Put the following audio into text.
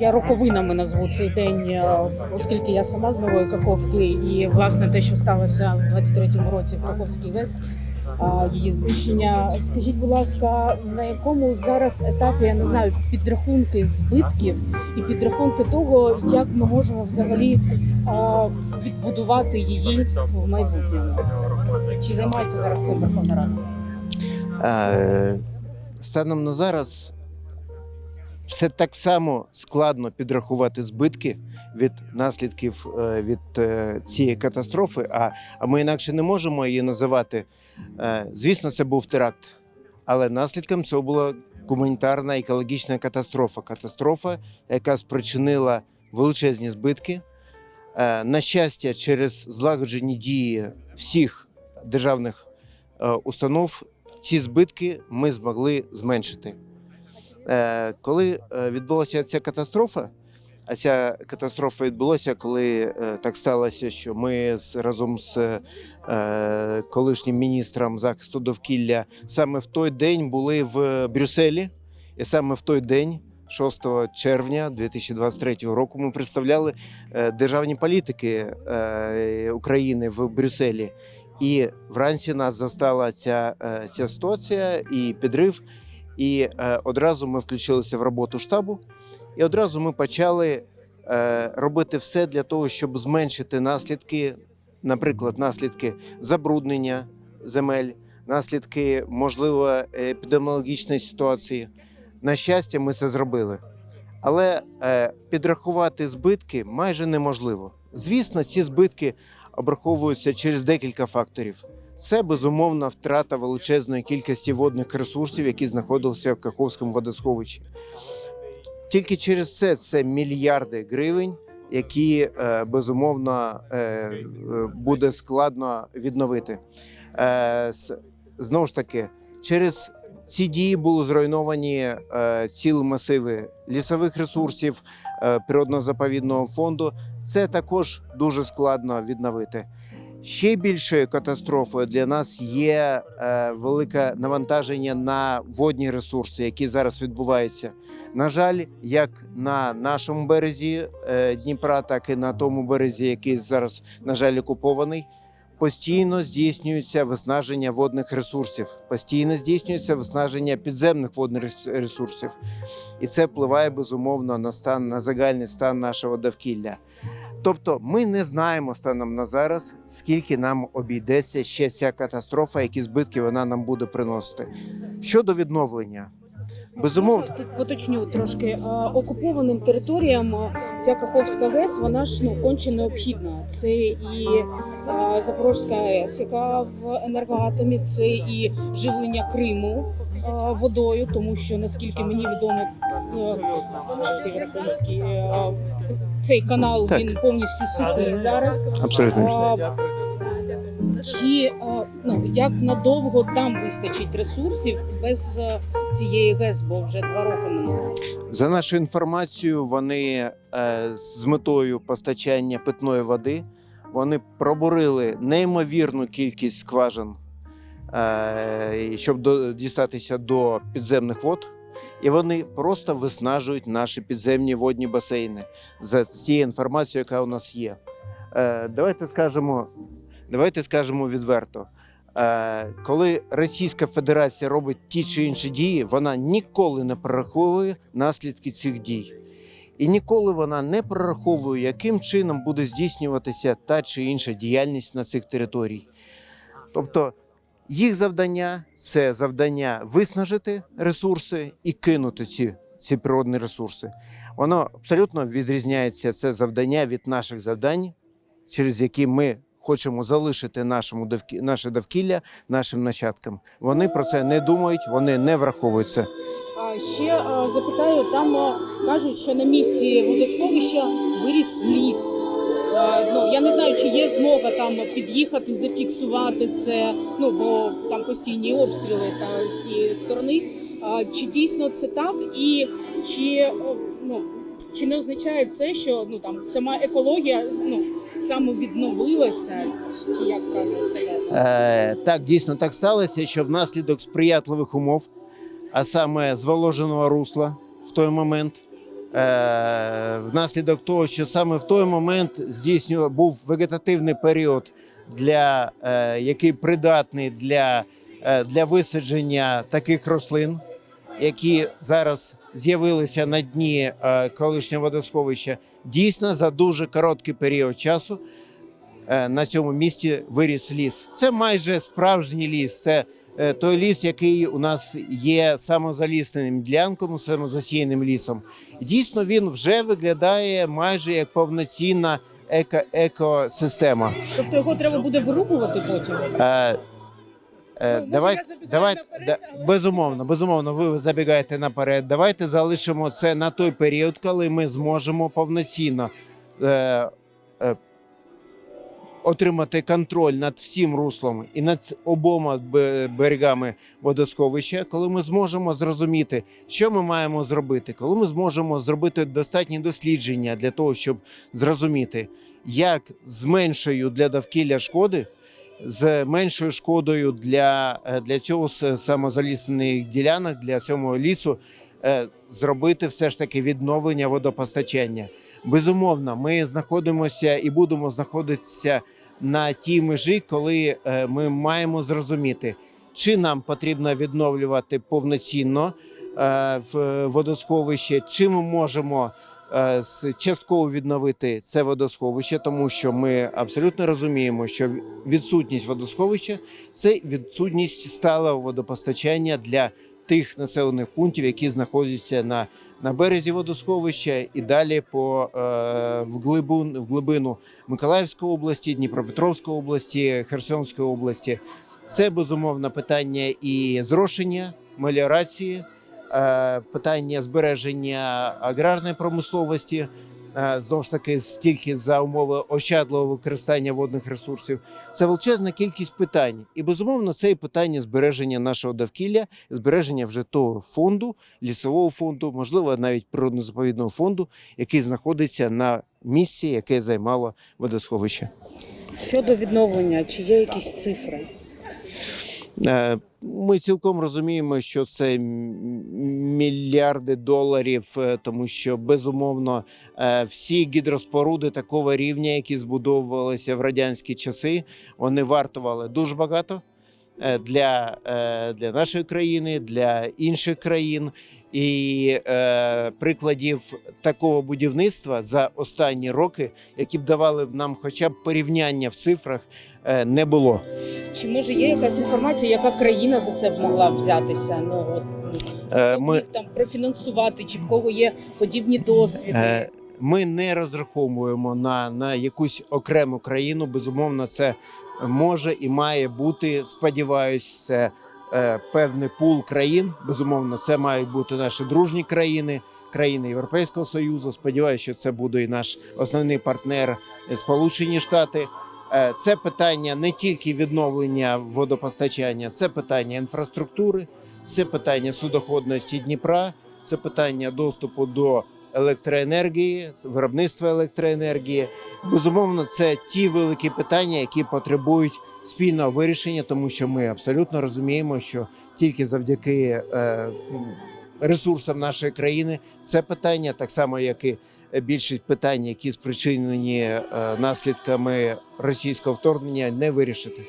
Я роковинами назву цей день, е, оскільки я сама з нової Каховки, і власне те, що сталося в 23-му році в Каховській ГЕС, її знищення. Скажіть, будь ласка, на якому зараз етапі я не знаю підрахунки збитків і підрахунки того, як ми можемо взагалі відбудувати її в майбутньому? Чи займається зараз цим Верховна? Е, Станом на зараз все так само складно підрахувати збитки від наслідків е, від е, цієї катастрофи, а, ми інакше не можемо її називати. Е, Звісно, це був теракт, але наслідком цього була гуманітарна екологічна катастрофа. Катастрофа, яка спричинила величезні збитки. На щастя, через злагоджені дії всіх державних установ ці збитки ми змогли зменшити. Е, Коли е, відбулася ця катастрофа, а ця катастрофа відбулася, коли е, так сталося, що ми разом з колишнім міністром захисту довкілля саме в той день були в Брюсселі, і саме в той день. 6 червня 2023 року ми представляли державні політики України в Брюсселі. І вранці нас застала ця, ця ситуація і підрив. І е, одразу ми включилися в роботу штабу, і одразу ми почали е, робити все для того, щоб зменшити наслідки, наприклад, наслідки забруднення земель, наслідки можливо епідеміологічної ситуації. На щастя, ми це зробили. Але е, підрахувати збитки майже неможливо. Звісно, ці збитки обраховуються через декілька факторів. Це безумовна втрата величезної кількості водних ресурсів, які знаходилися в Каховському водосховищі. Тільки через це це мільярди гривень, які е, безумовно е, е, буде складно відновити. Знову ж таки, через ці дії були зруйновані цілі масиви лісових ресурсів, природно-заповідного фонду. Це також дуже складно відновити. Ще більшою катастрофою для нас є е, велике навантаження на водні ресурси, які зараз відбуваються. На жаль, як на нашому березі е, Дніпра, так і на тому березі, який зараз, на жаль, окупований, постійно здійснюється виснаження водних ресурсів, постійно здійснюється виснаження підземних водних ресурсів. І це впливає безумовно на стан на загальний стан нашого довкілля. Тобто, ми не знаємо станом на зараз, скільки нам обійдеться ще ця катастрофа, які збитки вона нам буде приносити. Щодо відновлення, безумовно, Тут поточню трошки Е, окупованим територіям е, ця Каховська ГЕС, вона ж ну конче необхідна. Це і е, Запорозька АЕС, яка в енергоатомі, це і живлення Криму водою, тому що наскільки мені відомо, Сєвєрокримський е, цей канал Так. він повністю сухий зараз. абсолютно А, Чи ну як надовго там вистачить ресурсів без е, цієї ГЕС, бо вже два роки минуло. За нашою інформацією, вони е, з метою постачання питної води вони пробурили неймовірну кількість скважин, е, щоб до, дістатися до підземних вод. І вони просто виснажують наші підземні водні басейни за тією інформацією, яка у нас є. Е, давайте скажемо, давайте скажемо відверто. Е, коли Російська Федерація робить ті чи інші дії, вона ніколи не прораховує наслідки цих дій. І ніколи вона не прораховує, яким чином буде здійснюватися та чи інша діяльність на цих територіях. Тобто їх завдання це завдання виснажити ресурси і кинути ці, ці природні ресурси. Воно абсолютно відрізняється це завдання від наших завдань, через які ми хочемо залишити нашому довкі... наше довкілля нашим нащадкам. Вони про це не думають, вони не враховують це. А ще запитаю, там кажуть, що на місці водосховища виріс ліс. Е, Ну я не знаю, чи є змога там під'їхати, зафіксувати це. Ну бо там постійні обстріли та з тієї сторони. А Чи дійсно це так, і чи е, ну чи не означає це, що ну там сама екологія ну самовідновилася, чи як правильно сказати? Е, так, дійсно так сталося, що внаслідок сприятливих умов, а саме зволоженого русла в той момент, е, внаслідок того, що саме в той момент здійснював був вегетативний період, для, е, який придатний для, е, для висадження таких рослин, які зараз з'явилися на дні е, колишнього водосховища, дійсно за дуже короткий період часу е, на цьому місці виріс ліс. Це майже справжній ліс. Це е, той ліс, який у нас є самозалісненим ділянком, самозасіяним лісом. Дійсно, він вже виглядає майже як повноцінна еко- екосистема. Тобто його треба буде вирубувати потім. Е, е, Ну, давай, давай, наперед, але- безумовно, безумовно, ви забігаєте наперед. Давайте залишимо це на той період, коли ми зможемо повноцінно е, е, отримати контроль над всім руслом і над обома бе- берегами водосховища, коли ми зможемо зрозуміти, що ми маємо зробити, коли ми зможемо зробити достатні дослідження для того, щоб зрозуміти, як з меншою для довкілля шкоди з меншою шкодою для, е, для цього с- самозаліснених ділянок, для цього лісу, зробити все ж таки відновлення водопостачання. Безумовно, ми знаходимося і будемо знаходитися на тій межі, коли е, ми маємо зрозуміти, чи нам потрібно відновлювати повноцінно е, водосховище, чи ми можемо е, частково відновити це водосховище, тому що ми абсолютно розуміємо, що відсутність водосховища це відсутність сталого водопостачання для тих населених пунктів, які знаходяться на, на березі водосховища і далі по е, в, глибин, в глибину Миколаївської області, Дніпропетровської області, Херсонської області. Це безумовно питання і зрошення, меліорації, е, питання збереження аграрної промисловості. Е, Знову ж таки, стільки за умови ощадливого використання водних ресурсів. Це величезна кількість питань, і безумовно, це і питання збереження нашого довкілля, збереження вже того фонду, лісового фонду, можливо, навіть природно-заповідного фонду, який знаходиться на місці, яке займало водосховище. Щодо відновлення, чи є якісь цифри? Ми цілком розуміємо, що це мільярди доларів, е, тому що безумовно е, всі гідроспоруди такого рівня, які збудовувалися в радянські часи, вони вартували дуже багато е, для, для нашої країни, для інших країн. І е, прикладів такого будівництва за останні роки, які б давали б нам хоча б порівняння в цифрах, не було. Чи може є якась інформація, яка країна за це б могла взятися? Ну от Е, ми, там профінансувати, чи в кого є подібні досвіди? Е, Ми не розраховуємо на, на якусь окрему країну. Безумовно, це може і має бути. Сподіваюсь, це е, певний пул країн. Безумовно, це мають бути наші дружні країни, країни Європейського Союзу. Сподіваюся, що це буде і наш основний партнер Сполучені Штати. Е, Це питання не тільки відновлення водопостачання, це питання інфраструктури, це питання судоходності Дніпра, це питання доступу до електроенергії, виробництва електроенергії. Безумовно, це ті великі питання, які потребують спільного вирішення, тому що ми абсолютно розуміємо, що тільки завдяки е, ресурсам нашої країни це питання, так само як і більшість питань, які спричинені е, наслідками російського вторгнення, не вирішити.